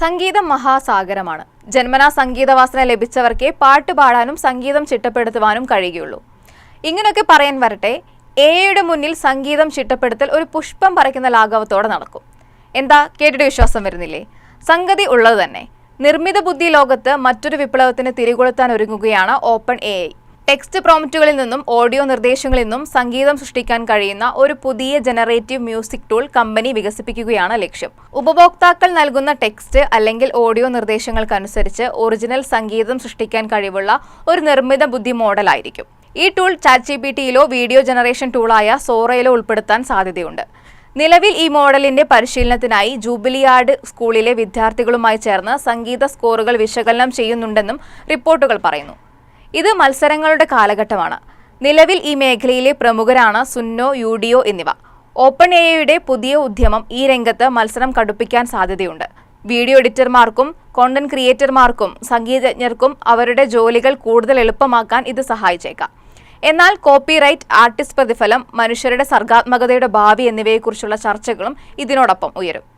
സംഗീതം മഹാസാഗരമാണ്. ജന്മനാ സംഗീതവാസന ലഭിച്ചവർക്കേ പാട്ട് പാടാനും സംഗീതം ചിട്ടപ്പെടുത്തുവാനും കഴിയുകയുള്ളൂ. ഇങ്ങനെയൊക്കെ പറയാൻ വരട്ടെ എയുടെ മുന്നിൽ സംഗീതം ചിട്ടപ്പെടുത്തൽ ഒരു പുഷ്പം പറിക്കുന്ന ലാഘവത്തോടെ നടക്കും. എന്താ? കേട്ടിട്ട് വിശ്വാസം വരുന്നില്ലേ? സംഗതി ഉള്ളത് തന്നെ. നിർമ്മിത ബുദ്ധി ലോകത്ത് മറ്റൊരു വിപ്ലവത്തിന് തിരികൊളുത്താൻ ഒരുങ്ങുകയാണ് ഓപ്പൺ എ ഐ. ടെക്സ്റ്റ് പ്രോംപ്റ്റുകളിൽ നിന്നും ഓഡിയോ നിർദ്ദേശങ്ങളിൽ നിന്നും സംഗീതം സൃഷ്ടിക്കാൻ കഴിയുന്ന ഒരു പുതിയ ജനറേറ്റീവ് മ്യൂസിക് ടൂൾ കമ്പനി വികസിപ്പിക്കുകയാണ് ലക്ഷ്യം. ഉപഭോക്താക്കൾ നൽകുന്ന ടെക്സ്റ്റ് അല്ലെങ്കിൽ ഓഡിയോ നിർദ്ദേശങ്ങൾക്കനുസരിച്ച് ഒറിജിനൽ സംഗീതം സൃഷ്ടിക്കാൻ കഴിവുള്ള ഒരു നിർമ്മിത ബുദ്ധി മോഡലായിരിക്കും. ഈ ടൂൾ ചാറ്റ് ജി പി ടിയിലോ വീഡിയോ ജനറേഷൻ ടൂളായ സോറയിലോ ഉൾപ്പെടുത്താൻ സാധ്യതയുണ്ട്. നിലവിൽ ഈ മോഡലിന്റെ പരിശീലനത്തിനായി ജൂബിലിയാർഡ് സ്കൂളിലെ വിദ്യാർത്ഥികളുമായി ചേർന്ന് സംഗീത സ്കോറുകൾ വിശകലനം ചെയ്യുന്നുണ്ടെന്നും റിപ്പോർട്ടുകൾ പറയുന്നു. ഇത് മത്സരങ്ങളുടെ കാലഘട്ടമാണ്. നിലവിൽ ഈ മേഖലയിലെ പ്രമുഖരാണ് സുന്നോ യുഡിയോ എന്നിവ. ഓപ്പൺ എയുടെ പുതിയ ഉദ്യമം ഈ രംഗത്ത് മത്സരം കടുപ്പിക്കാൻ സാധ്യതയുണ്ട്. വീഡിയോ എഡിറ്റർമാർക്കും കോണ്ടന്റ് ക്രിയേറ്റർമാർക്കും സംഗീതജ്ഞർക്കും അവരുടെ ജോലികൾ കൂടുതൽ എളുപ്പമാക്കാൻ ഇത് സഹായിച്ചേക്കാം. എന്നാൽ കോപ്പിറൈറ്റ് ആർട്ടിസ്റ്റ് പ്രതിഫലം മനുഷ്യരുടെ സർഗാത്മകതയുടെ ഭാവി എന്നിവയെക്കുറിച്ചുള്ള ചർച്ചകളും ഇതിനോടൊപ്പം ഉയരും.